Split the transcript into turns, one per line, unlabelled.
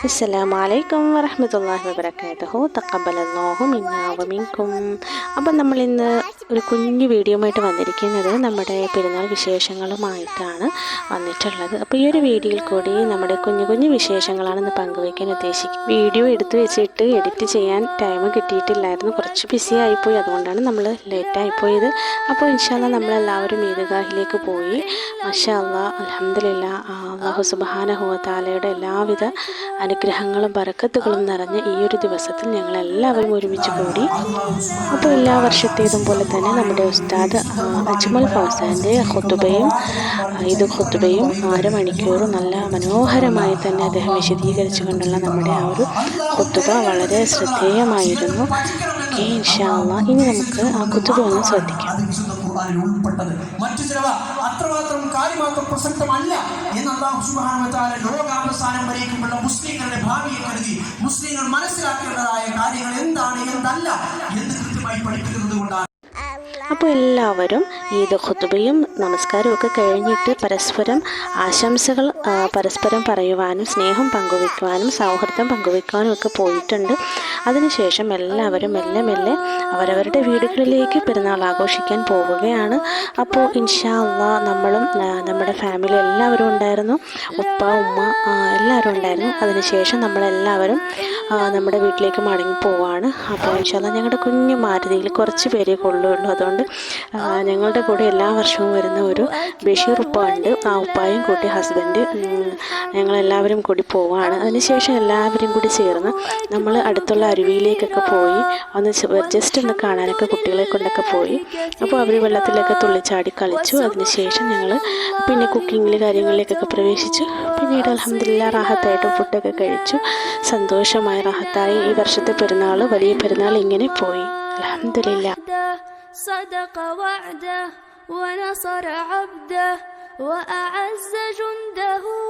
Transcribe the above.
അസ്സലാമു അലൈക്കും വറഹ്മത്തുള്ളാഹി വബറകാതുഹു തഖബ്ബലല്ലാഹു മിന്നാ വമിൻകും അപ്പം നമ്മൾ ഇന്ന് ഒരു കുഞ്ഞു വീഡിയോ ആയിട്ട് വന്നിരിക്കുന്നത് നമ്മുടെ പെരുന്നാൾ വിശേഷങ്ങളുമായിട്ടാണ് വന്നിട്ടുള്ളത്. അപ്പോൾ ഈ ഒരു വീഡിയോയിൽ കൂടി നമ്മുടെ കുഞ്ഞു കുഞ്ഞു വിശേഷങ്ങളാണ് ഇന്ന് പങ്കുവയ്ക്കാൻ ഉദ്ദേശിക്കുന്നത് വീഡിയോ എടുത്തു വെച്ചിട്ട് എഡിറ്റ് ചെയ്യാൻ ടൈം കിട്ടിയിട്ടില്ലായിരുന്നു. കുറച്ച് ബിസി ആയിപ്പോയി. അതുകൊണ്ടാണ് നമ്മൾ ലേറ്റായിപ്പോയത് അപ്പോൾ ഇൻഷാല്ല നമ്മളെല്ലാവരും ഈദ്ഗാഹിലേക്ക് പോയി. മഷാ അള്ളാ അലഹമില്ല അള്ളാഹു സുബാന താലയുടെ എല്ലാവിധ അനുഗ്രഹങ്ങളും ബറക്കത്തുകളും നിറഞ്ഞ ഈ ഒരു ദിവസത്തിൽ ഞങ്ങളെല്ലാവരും ഒരുമിച്ച് കൂടി. അപ്പോൾ എല്ലാ വർഷത്തേതും പോലെ തന്നെ നമ്മുടെ ഉസ്താദ് അജ്മൽ ഫൗസാന്റെ ഖുത്തുബയും ഇത് ഖുത്തുബയും അരമണിക്കൂർ നല്ല മനോഹരമായി തന്നെ അദ്ദേഹം വിശദീകരിച്ചു കൊണ്ടുള്ള നമ്മുടെ ആ ഒരു ഖുത്തുബ വളരെ ശ്രദ്ധേയമായിരുന്നു. ഓക്കെ ഇൻഷാല്ല ഇനി നമുക്ക് ആ കുത്തുബ ഒന്ന് ശ്രദ്ധിക്കാം.
മറ്റു ചിലവ അത്രമാത്രം കാര്യമാത്രം പ്രസക്തമല്ല എന്ന് അള്ളാഹു തആല ലോകാവസാനം വരേക്കുമുള്ള മുസ്ലിങ്ങളുടെ ഭാവിയെ കരുതി മുസ്ലിങ്ങൾ മനസ്സിലാക്കേണ്ടതായ കാര്യങ്ങൾ എന്താണ് എന്തല്ല എന്ന് കൃത്യമായി പഠിപ്പിക്കുന്നത് കൊണ്ടാണ്.
അപ്പോൾ എല്ലാവരും ഈദ് ഖുത്തുബയും നമസ്കാരവും ഒക്കെ കഴിഞ്ഞിട്ട് പരസ്പരം ആശംസകൾ പരസ്പരം പറയുവാനും സ്നേഹം പങ്കുവെക്കുവാനും സൗഹൃദം പങ്കുവെക്കുവാനും ഒക്കെ പോയിട്ടുണ്ട്. അതിനുശേഷം എല്ലാവരും മെല്ലെ മെല്ലെ അവരവരുടെ വീടുകളിലേക്ക് പെരുന്നാൾ ആഘോഷിക്കാൻ പോവുകയാണ്. അപ്പോൾ ഇൻഷാ അള്ളാ നമ്മളും നമ്മുടെ ഫാമിലി എല്ലാവരും ഉണ്ടായിരുന്നു. ഉപ്പ ഉമ്മ എല്ലാവരും ഉണ്ടായിരുന്നു. അതിനുശേഷം നമ്മളെല്ലാവരും നമ്മുടെ വീട്ടിലേക്ക് മടങ്ങി പോവാണ്. അപ്പോൾ ഇൻഷാല്ല ഞങ്ങളുടെ കുഞ്ഞു മാരുതിയിൽ കുറച്ച് പേരെ കൊള്ളുള്ളൂ. അതുകൊണ്ട് ഞങ്ങളുടെ കൂടെ എല്ലാ വർഷവും വരുന്ന ഒരു ബഷീർ ഉപ്പ ഉണ്ട് ആ ഉപ്പായും കൂട്ടി ഹസ്ബൻഡ് ഞങ്ങളെല്ലാവരും കൂടി പോവാണ്. അതിനുശേഷം എല്ലാവരും കൂടി ചേർന്ന് നമ്മൾ അടുത്തുള്ള അരുവിയിലേക്കൊക്കെ പോയി ഒന്ന് ജസ്റ്റ് ഒന്ന് കാണാനൊക്കെ കുട്ടികളെ കൊണ്ടൊക്കെ പോയി അപ്പോൾ അവർ വെള്ളത്തിലൊക്കെ തുള്ളിച്ചാടി കളിച്ചു അതിനുശേഷം ഞങ്ങൾ പിന്നെ കുക്കിങ്ങിൽ കാര്യങ്ങളിലേക്കൊക്കെ പ്രവേശിച്ചു പിന്നീട് അലഹമില്ല റാഹത്തായിട്ട് ഫുഡൊക്കെ കഴിച്ചു സന്തോഷമായി റാഹത്തായി ഈ വർഷത്തെ പെരുന്നാൾ വലിയ പെരുന്നാൾ ഇങ്ങനെ പോയി അലഹമില്ല
صدق وعده ونصر عبده وأعز جنده وهزم